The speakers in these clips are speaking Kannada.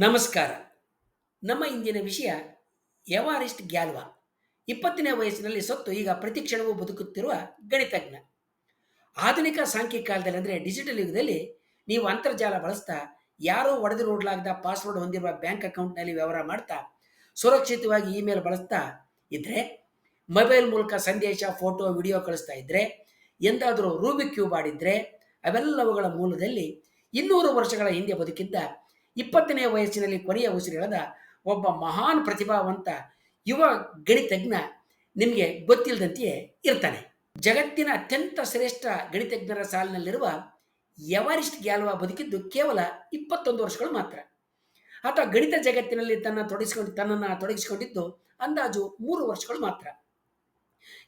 ನಮಸ್ಕಾರ. ನಮ್ಮ ಇಂದಿನ ವಿಷಯ ಎವಾರಿಸ್ಟ್ ಗ್ಯಾಲ್ವಾ. ಇಪ್ಪತ್ತನೇ ವಯಸ್ಸಿನಲ್ಲಿ ಸತ್ತು ಈಗ ಪ್ರತಿ ಕ್ಷಣವೂ ಬದುಕುತ್ತಿರುವ ಗಣಿತಜ್ಞ. ಆಧುನಿಕ ಸಾಂಖ್ಯಿಕ ಕಾಲದಲ್ಲಿ ಅಂದರೆ ಡಿಜಿಟಲ್ ಯುಗದಲ್ಲಿ ನೀವು ಅಂತರ್ಜಾಲ ಬಳಸ್ತಾ ಯಾರೋ ಒಡೆದು ನೋಡಲಾಗದ ಪಾಸ್ವರ್ಡ್ ಹೊಂದಿರುವ ಬ್ಯಾಂಕ್ ಅಕೌಂಟ್ನಲ್ಲಿ ವ್ಯವಹಾರ ಮಾಡ್ತಾ ಸುರಕ್ಷಿತವಾಗಿ ಇಮೇಲ್ ಬಳಸ್ತಾ ಇದ್ರೆ ಮೊಬೈಲ್ ಮೂಲಕ ಸಂದೇಶ ಫೋಟೋ ವಿಡಿಯೋ ಕಳಿಸ್ತಾ ಇದ್ರೆ, ಎಂದಾದರೂ ರೂಬಿಕ್ ಕ್ಯೂಬ್ ಆಡಿದ್ರೆ, ಅವೆಲ್ಲವುಗಳ ಮೂಲದಲ್ಲಿ ಇನ್ನೂರು ವರ್ಷಗಳ ಹಿಂದೆ ಬದುಕಿದ್ದ ಇಪ್ಪತ್ತನೇ ವಯಸ್ಸಿನಲ್ಲಿ ಕೊನೆಯ ಉಸಿರೆಳೆದ ಒಬ್ಬ ಮಹಾನ್ ಪ್ರತಿಭಾವಂತ ಯುವ ಗಣಿತಜ್ಞ ನಿಮಗೆ ಗೊತ್ತಿಲ್ಲದಂತೆಯೇ ಇರ್ತಾನೆ. ಜಗತ್ತಿನ ಅತ್ಯಂತ ಶ್ರೇಷ್ಠ ಗಣಿತಜ್ಞರ ಸಾಲಿನಲ್ಲಿರುವ ಎವರಿಸ್ಟ್ ಗ್ಯಾಲ್ವಾ ಬದುಕಿದ್ದು ಕೇವಲ ಇಪ್ಪತ್ತೊಂದು ವರ್ಷಗಳು ಮಾತ್ರ. ಆತ ಗಣಿತ ಜಗತ್ತಿನಲ್ಲಿ ತನ್ನ ತೊಡಗಿಸಿಕೊಂಡು ತನ್ನನ್ನು ತೊಡಗಿಸಿಕೊಂಡಿದ್ದು ಅಂದಾಜು ಮೂರು ವರ್ಷಗಳು ಮಾತ್ರ.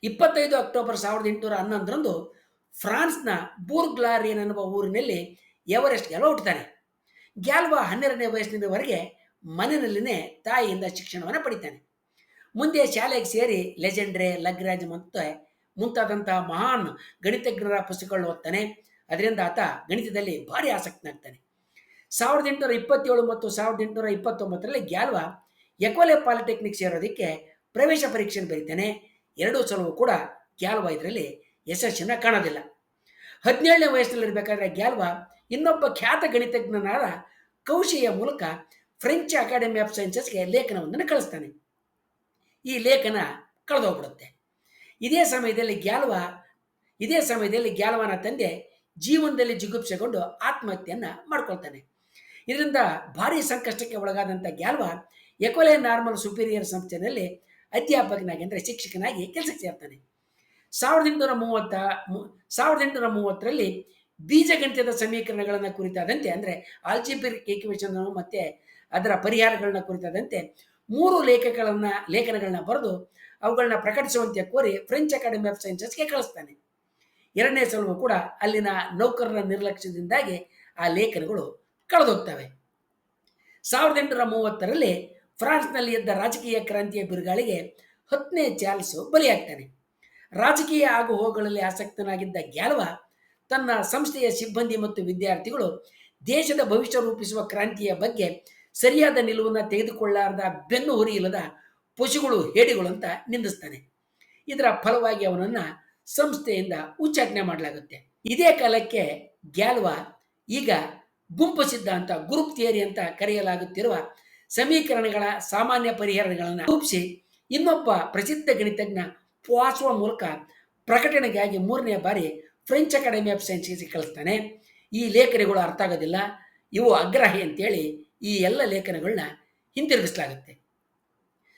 ಇಪ್ಪತ್ತೈದು ಅಕ್ಟೋಬರ್ ಸಾವಿರದ ಎಂಟುನೂರ ಹನ್ನೊಂದರಂದು ಫ್ರಾನ್ಸ್ನ ಬೂರ್ಗ್ಲಾರಿಯನ್ ಎನ್ನುವ ಊರಿನಲ್ಲಿ ಎವರೆಸ್ಟ್ ಗೆಲ್ಲ ಹುಟ್ಟುತ್ತಾನೆ ಗ್ಯಾಲ್ವಾ ಹನ್ನೆರಡನೇ ವಯಸ್ಸಿನವರೆಗೆ ಮನೆಯಲ್ಲಿನೇ ತಾಯಿಯಿಂದ ಶಿಕ್ಷಣವನ್ನು ಪಡಿತಾನೆ. ಮುಂದೆ ಶಾಲೆಗೆ ಸೇರಿ ಲೆಜೆಂಡ್ರೆ, ಲಗ್ರಾಜ್ ಮತ್ತು ಮುಂತಾದಂತಹ ಮಹಾನ್ ಗಣಿತಜ್ಞರ ಪುಸ್ತಕಗಳು ಓದ್ತಾನೆ. ಅದರಿಂದ ಆತ ಗಣಿತದಲ್ಲಿ ಭಾರಿ ಆಸಕ್ತನಾಗ್ತಾನೆ. ಸಾವಿರದ ಎಂಟುನೂರ ಇಪ್ಪತ್ತೇಳು ಮತ್ತು ಸಾವಿರದ ಎಂಟುನೂರ ಇಪ್ಪತ್ತೊಂಬತ್ತರಲ್ಲಿ ಗ್ಯಾಲ್ವಾ ಎಕೋಲೆ ಪಾಲಿಟೆಕ್ನಿಕ್ ಸೇರೋದಕ್ಕೆ ಪ್ರವೇಶ ಪರೀಕ್ಷೆಯನ್ನು ಬರೀತಾನೆ. ಎರಡೂ ಸಲವೂ ಕೂಡ ಗ್ಯಾಲ್ವಾ ಇದರಲ್ಲಿ ಯಶಸ್ಸನ್ನು ಕಾಣೋದಿಲ್ಲ. ಹದಿನೇಳನೇ ವಯಸ್ಸಿನಲ್ಲಿರಬೇಕಾದ್ರೆ ಗ್ಯಾಲ್ವಾ ಇನ್ನೊಬ್ಬ ಖ್ಯಾತ ಗಣಿತಜ್ಞನಾದ ಕೌಶಿಯ ಮೂಲಕ ಫ್ರೆಂಚ್ ಅಕಾಡೆಮಿ ಆಫ್ ಸೈನ್ಸಸ್ಗೆ ಲೇಖನವೊಂದನ್ನು ಕಳಿಸ್ತಾನೆ. ಈ ಲೇಖನ ಕಳೆದೋಗ್ಬಿಡುತ್ತೆ. ಇದೇ ಸಮಯದಲ್ಲಿ ಗ್ಯಾಲ್ವಾ, ಇದೇ ಸಮಯದಲ್ಲಿ ಗ್ಯಾಲ್ವಾನ ತಂದೆ ಜೀವನದಲ್ಲಿ ಜಿಗುಪ್ಸೆಗೊಂಡು ಆತ್ಮಹತ್ಯೆಯನ್ನು ಮಾಡ್ಕೊಳ್ತಾನೆ. ಇದರಿಂದ ಭಾರಿ ಸಂಕಷ್ಟಕ್ಕೆ ಒಳಗಾದಂಥ ಗ್ಯಾಲ್ವಾ ಎಕೋಲೆ ನಾರ್ಮಲ್ ಸುಪೀರಿಯರ್ ಸಂಸ್ಥೆಯಲ್ಲಿ ಅಧ್ಯಾಪಕನಾಗಿ ಅಂದರೆ ಶಿಕ್ಷಕನಾಗಿ ಕೆಲಸಕ್ಕೆ ಸೇರ್ತಾನೆ. ಸಾವಿರದ ಎಂಟುನೂರ ಮೂವತ್ತ ಸಾವಿರದ ಎಂಟುನೂರ ಮೂವತ್ತರಲ್ಲಿ ಬೀಜಗಣಿತದ ಸಮೀಕರಣಗಳನ್ನು ಕುರಿತಾದಂತೆ, ಅಂದರೆ ಆಲ್ಜಿಬ್ರಿಕ್ ಏಕವಚನ ಮತ್ತು ಅದರ ಪರಿಹಾರಗಳನ್ನ ಕುರಿತಾದಂತೆ ಮೂರು ಲೇಖಕಗಳನ್ನು, ಲೇಖನಗಳನ್ನ ಬರೆದು ಅವುಗಳನ್ನ ಪ್ರಕಟಿಸುವಂತೆ ಕೋರಿ ಫ್ರೆಂಚ್ ಅಕಾಡೆಮಿ ಆಫ್ ಸೈನ್ಸಸ್ಗೆ ಕಳಿಸ್ತಾನೆ. ಎರಡನೇ ಸಲವೂ ಕೂಡ ಅಲ್ಲಿನ ನೌಕರರ ನಿರ್ಲಕ್ಷ್ಯದಿಂದಾಗಿ ಆ ಲೇಖನಗಳು ಕಳೆದೋಗ್ತವೆ. ಸಾವಿರದ ಎಂಟುನೂರ ಮೂವತ್ತರಲ್ಲಿ ಫ್ರಾನ್ಸ್ನಲ್ಲಿ ಇದ್ದ ರಾಜಕೀಯ ಕ್ರಾಂತಿಯ ಬಿರುಗಾಳಿಗೆ ಹತ್ತನೇ ಚಾರ್ಲ್ಸ್ ಬಲಿಯಾಗ್ತಾನೆ. ರಾಜಕೀಯ ಆಗು ಹೋಗುಗಳಲ್ಲಿ ಆಸಕ್ತನಾಗಿದ್ದ ಗ್ಯಾಲ್ವಾ ತನ್ನ ಸಂಸ್ಥೆಯ ಸಿಬ್ಬಂದಿ ಮತ್ತು ವಿದ್ಯಾರ್ಥಿಗಳು ದೇಶದ ಭವಿಷ್ಯ ರೂಪಿಸುವ ಕ್ರಾಂತಿಯ ಬಗ್ಗೆ ಸರಿಯಾದ ನಿಲುವನ್ನು ತೆಗೆದುಕೊಳ್ಳಾರದ ಬೆನ್ನು ಹುರಿಯಿಲ್ಲದ ಪಶುಗಳು ಹೇಡಿಗಳು ಅಂತ ನಿಂದಿಸ್ತಾನೆ. ಇದರ ಫಲವಾಗಿ ಅವನನ್ನು ಸಂಸ್ಥೆಯಿಂದ ಉಚ್ಚಾಟನೆ ಮಾಡಲಾಗುತ್ತೆ. ಇದೇ ಕಾಲಕ್ಕೆ ಗ್ಯಾಲ್ವಾ ಈಗ ಗುಂಪು ಸಿದ್ಧಾಂತ, ಗ್ರೂಪ್ ಥಿಯರಿ ಅಂತ ಕರೆಯಲಾಗುತ್ತಿರುವ ಸಮೀಕರಣಗಳ ಸಾಮಾನ್ಯ ಪರಿಹಾರಗಳನ್ನು ರೂಪಿಸಿ ಇನ್ನೊಬ್ಬ ಪ್ರಸಿದ್ಧ ಗಣಿತಜ್ಞ ಪುವಾಸುವ ಮೂಲಕ ಪ್ರಕಟಣೆಗಾಗಿ ಮೂರನೇ ಬಾರಿ ಫ್ರೆಂಚ್ ಅಕಾಡೆಮಿ ಆಫ್ ಸೈನ್ಸಿಗೆ ಕಳಿಸ್ತಾನೆ. ಈ ಲೇಖನಗಳು ಅರ್ಥ ಆಗೋದಿಲ್ಲ. ಇವು ಅಗ್ರಹಿ ಅಂತೇಳಿ ಈ ಎಲ್ಲ ಲೇಖನಗಳನ್ನ ಹಿಂತಿರುಗಿಸಲಾಗುತ್ತೆ.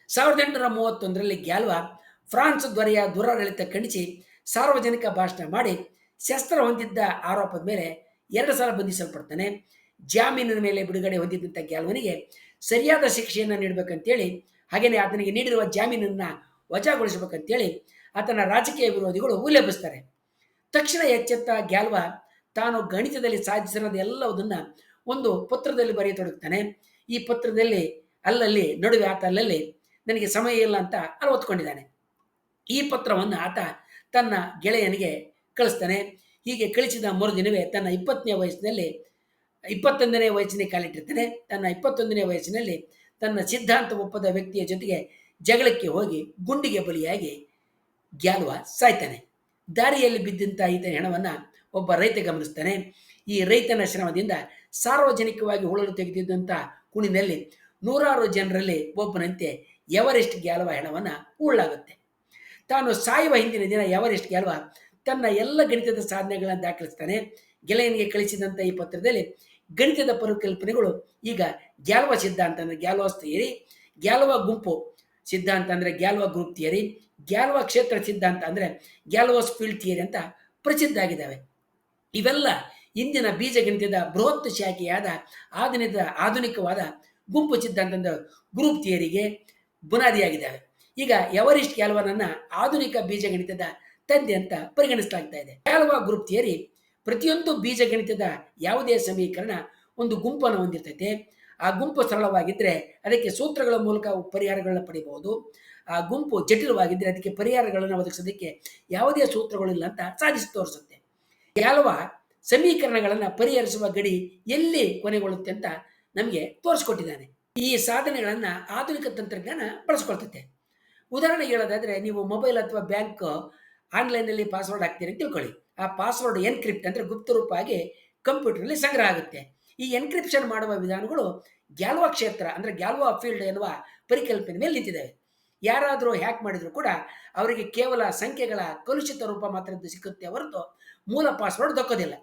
ಸಾವಿರದ ಎಂಟುನೂರ ಮೂವತ್ತೊಂದರಲ್ಲಿ ಗ್ಯಾಲ್ವಾ ಫ್ರಾನ್ಸ್ ದೊರೆಯ ದುರಾಡಳಿತ ಖಂಡಿಸಿ ಸಾರ್ವಜನಿಕ ಭಾಷಣ ಮಾಡಿ ಶಸ್ತ್ರ ಹೊಂದಿದ್ದ ಆರೋಪದ ಮೇಲೆ ಎರಡು ಸಲ ಬಂಧಿಸಲ್ಪಡ್ತಾನೆ. ಜಾಮೀನಿನ ಮೇಲೆ ಬಿಡುಗಡೆ ಹೊಂದಿದ್ದಂಥ ಗ್ಯಾಲ್ವನಿಗೆ ಸರಿಯಾದ ಶಿಕ್ಷೆಯನ್ನು ನೀಡಬೇಕಂತೇಳಿ ಹಾಗೆಯೇ ಆತನಿಗೆ ನೀಡಿರುವ ಜಾಮೀನನ್ನು ವಜಾಗೊಳಿಸಬೇಕಂತೇಳಿ ಆತನ ರಾಜಕೀಯ ವಿರೋಧಿಗಳು ಉಲ್ಲೇಖಿಸ್ತಾರೆ. ತಕ್ಷಣ ಎಚ್ಚೆತ್ತ ಗ್ಯಾಲ್ವಾ ತಾನು ಗಣಿತದಲ್ಲಿ ಸಾಧಿಸಿರೋದು ಎಲ್ಲವುದನ್ನು ಒಂದು ಪತ್ರದಲ್ಲಿ ಬರೆಯತೊಡಗ್ತಾನೆ. ಈ ಪತ್ರದಲ್ಲಿ ಅಲ್ಲಲ್ಲಿ, ನಡುವೆ ಆತ ಅಲ್ಲಲ್ಲಿ ನನಗೆ ಸಮಯ ಇಲ್ಲ ಅಂತ ಅಲ್ಲಿ ಈ ಪತ್ರವನ್ನು ಆತ ತನ್ನ ಗೆಳೆಯನಿಗೆ ಕಳಿಸ್ತಾನೆ. ಹೀಗೆ ಕಳಿಸಿದ ಮರುದಿನವೇ ತನ್ನ ಇಪ್ಪತ್ತನೇ ವಯಸ್ಸಿನಲ್ಲಿ, ಇಪ್ಪತ್ತೊಂದನೇ ವಯಸ್ಸಿನ ಕಾಲಿಟ್ಟಿರ್ತಾನೆ. ತನ್ನ ಇಪ್ಪತ್ತೊಂದನೇ ವಯಸ್ಸಿನಲ್ಲಿ ತನ್ನ ಸಿದ್ಧಾಂತ ಒಪ್ಪದ ವ್ಯಕ್ತಿಯ ಜೊತೆಗೆ ಜಗಳಕ್ಕೆ ಹೋಗಿ ಗುಂಡಿಗೆ ಬಲಿಯಾಗಿ ಗ್ಯಾಲ್ವಾ ಸಾಯ್ತಾನೆ. ದಾರಿಯಲ್ಲಿ ಬಿದ್ದಂಥ ಈತನ ಹೆಣವನ್ನು ಒಬ್ಬ ರೈತ ಗಮನಿಸ್ತಾನೆ. ಈ ರೈತನ ಶ್ರಮದಿಂದ ಸಾರ್ವಜನಿಕವಾಗಿ ಹುಳಲು ತೆಗೆದಿದ್ದಂಥ ಕುಣಿನಲ್ಲಿ ನೂರಾರು ಜನರಲ್ಲಿ ಒಬ್ಬನಂತೆ ಎವರೆಸ್ಟ್ ಗ್ಯಾಲ್ವ ಹೆಣವನ್ನು ಉಳ್ಳಾಗುತ್ತೆ. ತಾನು ಸಾಯುವ ಹಿಂದಿನ ದಿನ ಎವರೆಸ್ಟ್ ಗ್ಯಾಲ್ವಾ ತನ್ನ ಎಲ್ಲ ಗಣಿತದ ಸಾಧನೆಗಳನ್ನು ದಾಖಲಿಸ್ತಾನೆ. ಗೆಳೆಯನಿಗೆ ಕಳಿಸಿದಂಥ ಈ ಪತ್ರದಲ್ಲಿ ಗಣಿತದ ಪರಿಕಲ್ಪನೆಗಳು ಈಗ ಗ್ಯಾಲ್ವ ಸಿದ್ಧಾಂತ ಅಂದರೆ ಗ್ಯಾಲ್ವಾಸ್ ಥಿಯರಿ ಗ್ಯಾಲ್ವಾ ಗುಂಪು ಸಿದ್ಧಾಂತ ಅಂದರೆ ಗ್ಯಾಲ್ವಾ ಗ್ರೂಪ್ ಥಿಯರಿ ಗ್ಯಾಲ್ವಾ ಕ್ಷೇತ್ರ ಸಿದ್ಧಾಂತ ಅಂದರೆ ಗ್ಯಾಲ್ವಾಸ್ ಫೀಲ್ಡ್ ಥಿಯರಿ ಅಂತ ಪ್ರಸಿದ್ಧ ಆಗಿದ್ದಾವೆ. ಇವೆಲ್ಲ ಇಂದಿನ ಬೀಜಗಣಿತದ ಬೃಹತ್ ಶಾಖೆಯಾದ ಆಧುನಿಕ ಆಧುನಿಕವಾದ ಗುಂಪು ಸಿದ್ಧಾಂತದ ಗ್ರೂಪ್ ಥಿಯರಿಗೆ ಬುನಾದಿಯಾಗಿದ್ದಾವೆ. ಈಗ ಎವರಿಸ್ಟ್ ಗ್ಯಾಲ್ವಾನನ್ನ ಆಧುನಿಕ ಬೀಜಗಣಿತದ ತಂದೆ ಅಂತ ಪರಿಗಣಿಸಲಾಗ್ತಾ ಇದೆ. ಗ್ಯಾಲ್ವಾ ಗ್ರೂಪ್ ಥಿಯರಿ ಪ್ರತಿಯೊಂದು ಬೀಜಗಣಿತದ ಯಾವುದೇ ಸಮೀಕರಣ ಒಂದು ಗುಂಪನ್ನು ಹೊಂದಿರ್ತೈತೆ. ಆ ಗುಂಪು ಸರಳವಾಗಿದ್ದರೆ ಅದಕ್ಕೆ ಸೂತ್ರಗಳ ಮೂಲಕ ಪರಿಹಾರಗಳನ್ನ ಪಡಿಬಹುದು. ಆ ಗುಂಪು ಜಟಿಲವಾಗಿದ್ದರೆ ಅದಕ್ಕೆ ಪರಿಹಾರಗಳನ್ನು ಒದಗಿಸೋದಕ್ಕೆ ಯಾವುದೇ ಸೂತ್ರಗಳಿಲ್ಲ ಅಂತ ಸಾಧಿಸಿ ತೋರಿಸುತ್ತೆ. ಯಾವ ಸಮೀಕರಣಗಳನ್ನು ಪರಿಹರಿಸುವ ಗಡಿ ಎಲ್ಲಿ ಕೊನೆಗೊಳ್ಳುತ್ತೆ ಅಂತ ನಮಗೆ ತೋರಿಸ್ಕೊಟ್ಟಿದ್ದಾನೆ. ಈ ಸಾಧನೆಗಳನ್ನು ಆಧುನಿಕ ತಂತ್ರಜ್ಞಾನ ಬಳಸ್ಕೊಳ್ತೈತೆ. ಉದಾಹರಣೆಗೆ ಹೇಳೋದಾದ್ರೆ ನೀವು ಮೊಬೈಲ್ ಅಥವಾ ಬ್ಯಾಂಕ್ ಆನ್ಲೈನಲ್ಲಿ ಪಾಸ್ವರ್ಡ್ ಹಾಕ್ತೀರಿ ಅಂತ ತಿಳ್ಕೊಳ್ಳಿ. ಆ ಪಾಸ್ವರ್ಡ್ ಎನ್ಕ್ರಿಪ್ಟ್ ಅಂದರೆ ಆಗಿ ಕಂಪ್ಯೂಟರ್ನಲ್ಲಿ ಸಂಗ್ರಹ ಆಗುತ್ತೆ. ಈ ಎನ್ಕ್ರಿಪ್ಷನ್ ಮಾಡುವ ವಿಧಾನಗಳು ಗ್ಯಾಲ್ವಾ ಕ್ಷೇತ್ರ ಅಂದರೆ ಗ್ಯಾಲ್ವಾ ಫೀಲ್ಡ್ ಎನ್ನುವ ಪರಿಕಲ್ಪನೆ ಮೇಲೆ ನಿಂತಿದೆ. ಯಾರಾದರೂ ಹ್ಯಾಕ್ ಮಾಡಿದರೂ ಕೂಡ ಅವರಿಗೆ ಕೇವಲ ಸಂಖ್ಯೆಗಳ ಕಲುಷಿತ ರೂಪ ಮಾತ್ರ ಸಿಕ್ಕುತ್ತೆ ಹೊರತು ಮೂಲ ಪಾಸ್ವರ್ಡ್ ದಕ್ಕೋದಿಲ್ಲ.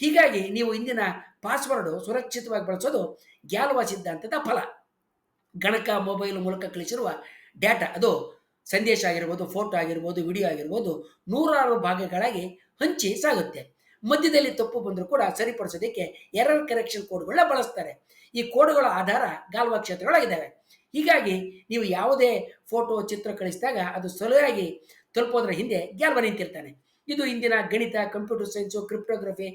ಹೀಗಾಗಿ ನೀವು ಇಂದಿನ ಪಾಸ್ವರ್ಡ್ ಸುರಕ್ಷಿತವಾಗಿ ಬಳಸೋದು ಗ್ಯಾಲ್ವಾ ಸಿದ್ಧಾಂತದ ಫಲ. ಗಣಕ ಮೊಬೈಲ್ ಮೂಲಕ ಕಳಿಸಿರುವ ಡೇಟಾ ಅದು ಸಂದೇಶ ಆಗಿರ್ಬೋದು ಫೋಟೋ ಆಗಿರ್ಬೋದು ವಿಡಿಯೋ ಆಗಿರ್ಬೋದು ನೂರಾರು ಭಾಗಗಳಾಗಿ ಹಂಚಿ ಸಾಗುತ್ತೆ. ಮಧ್ಯದಲ್ಲಿ ತಪ್ಪು ಬಂದರೂ ಕೂಡ ಸರಿಪಡಿಸೋದಕ್ಕೆ ಎರರ್ ಕರೆಕ್ಷನ್ ಕೋಡ್ಗಳನ್ನ ಬಳಸ್ತಾರೆ. ಈ ಕೋಡ್ಗಳ ಆಧಾರ ಗಾಲ್ವಾ ಕ್ಷೇತ್ರಗಳಾಗಿದ್ದಾವೆ. ಹೀಗಾಗಿ ನೀವು ಯಾವುದೇ ಫೋಟೋ ಚಿತ್ರ ಕಳಿಸಿದಾಗ ಅದು ಸರಿಯಾಗಿ ತಲುಪೋದ್ರ ಹಿಂದೆ ಗ್ಯಾಲ್ವ ನಿಂತಿರ್ತಾನೆ. ಇದು ಇಂದಿನ ಗಣಿತ ಕಂಪ್ಯೂಟರ್ ಸೈನ್ಸು ಕ್ರಿಪ್ಟೋಗ್ರಫಿ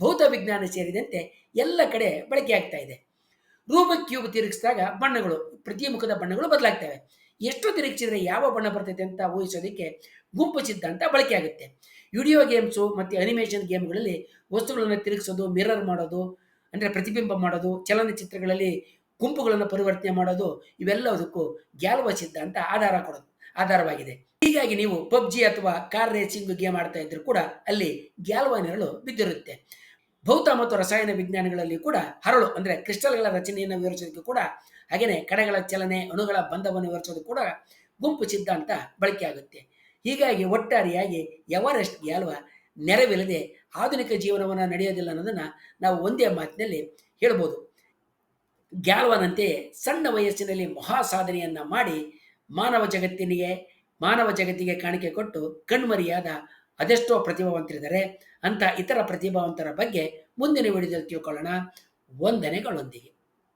ಭೌತ ವಿಜ್ಞಾನ ಸೇರಿದಂತೆ ಎಲ್ಲ ಕಡೆ ಬಳಕೆ ಆಗ್ತಾ ಇದೆ. ರೂಬಕ್ ಕ್ಯೂಬ್ ತಿರುಗಿಸಿದಾಗ ಬಣ್ಣಗಳು ಪ್ರತಿ ಮುಖದ ಬಣ್ಣಗಳು ಬದಲಾಗ್ತವೆ. ಎಷ್ಟು ತಿರುಗಿಸಿದ್ರೆ ಯಾವ ಬಣ್ಣ ಬರ್ತೈತೆ ಅಂತ ಊಹಿಸೋದಕ್ಕೆ ಗುಂಪು ಸಿದ್ಧಾಂತ ಬಳಕೆ ಆಗುತ್ತೆ. ವಿಡಿಯೋ ಗೇಮ್ಸು ಮತ್ತು ಅನಿಮೇಷನ್ ಗೇಮ್ಗಳಲ್ಲಿ ವಸ್ತುಗಳನ್ನು ತಿರುಗಿಸೋದು ಮಿರರ್ ಮಾಡೋದು, ಅಂದರೆ ಪ್ರತಿಬಿಂಬ ಮಾಡೋದು, ಚಲನಚಿತ್ರಗಳಲ್ಲಿ ಗುಂಪುಗಳನ್ನು ಪರಿವರ್ತನೆ ಮಾಡೋದು, ಇವೆಲ್ಲದಕ್ಕೂ ಗ್ಯಾಲ್ವ ಸಿದ್ಧಾಂತ ಆಧಾರ ಕೊಡೋದು, ಆಧಾರವಾಗಿದೆ. ಹೀಗಾಗಿ ನೀವು ಪಬ್ಜಿ ಅಥವಾ ಕಾರ್ ರೇಸಿಂಗ್ ಗೇಮ್ ಆಡ್ತಾ ಇದ್ರು ಕೂಡ ಅಲ್ಲಿ ಗ್ಯಾಲ್ವ ನೆರಳು ಬಿದ್ದಿರುತ್ತೆ. ಭೌತ ಮತ್ತು ರಸಾಯನ ವಿಜ್ಞಾನಗಳಲ್ಲಿ ಕೂಡ ಹರಳು ಅಂದರೆ ಕ್ರಿಸ್ಟಲ್ಗಳ ರಚನೆಯನ್ನು ವಿವರಿಸೋದಕ್ಕೆ ಕೂಡ ಹಾಗೆಯೇ ಕಣಗಳ ಚಲನೆ, ಅಣುಗಳ ಬಂಧವನ್ನು ವಿವರಿಸೋದು ಕೂಡ ಗುಂಪು ಸಿದ್ಧಾಂತ ಬಳಕೆ ಆಗುತ್ತೆ ಹೀಗಾಗಿ ಒಟ್ಟಾರೆಯಾಗಿ ಎವರೆಸ್ಟ್ ಗ್ಯಾಲ್ವ ನೆರವಿಲ್ಲದೆ ಆಧುನಿಕ ಜೀವನವನ್ನು ನಡೆಯೋದಿಲ್ಲ ಅನ್ನೋದನ್ನು ನಾವು ಒಂದೇ ಮಾತಿನಲ್ಲಿ ಹೇಳ್ಬೋದು. ಗ್ಯಾಲ್ವನಂತೆ ಸಣ್ಣ ವಯಸ್ಸಿನಲ್ಲಿ ಮಹಾ ಸಾಧನೆಯನ್ನ ಮಾಡಿ ಮಾನವ ಜಗತ್ತಿನಿಗೆ, ಮಾನವ ಜಗತ್ತಿಗೆ ಕಾಣಿಕೆ ಕೊಟ್ಟು ಕಣ್ಮರಿಯಾದ ಅದೆಷ್ಟೋ ಪ್ರತಿಭಾವಂತರಿದ್ದಾರೆ ಅಂತ ಇತರ ಪ್ರತಿಭಾವಂತರ ಬಗ್ಗೆ ಮುಂದಿನ ವಿಡಿಯೋದಲ್ಲಿ ತಿಳ್ಕೊಳ್ಳೋಣ. ವಂದನೆಗಳೊಂದಿಗೆ.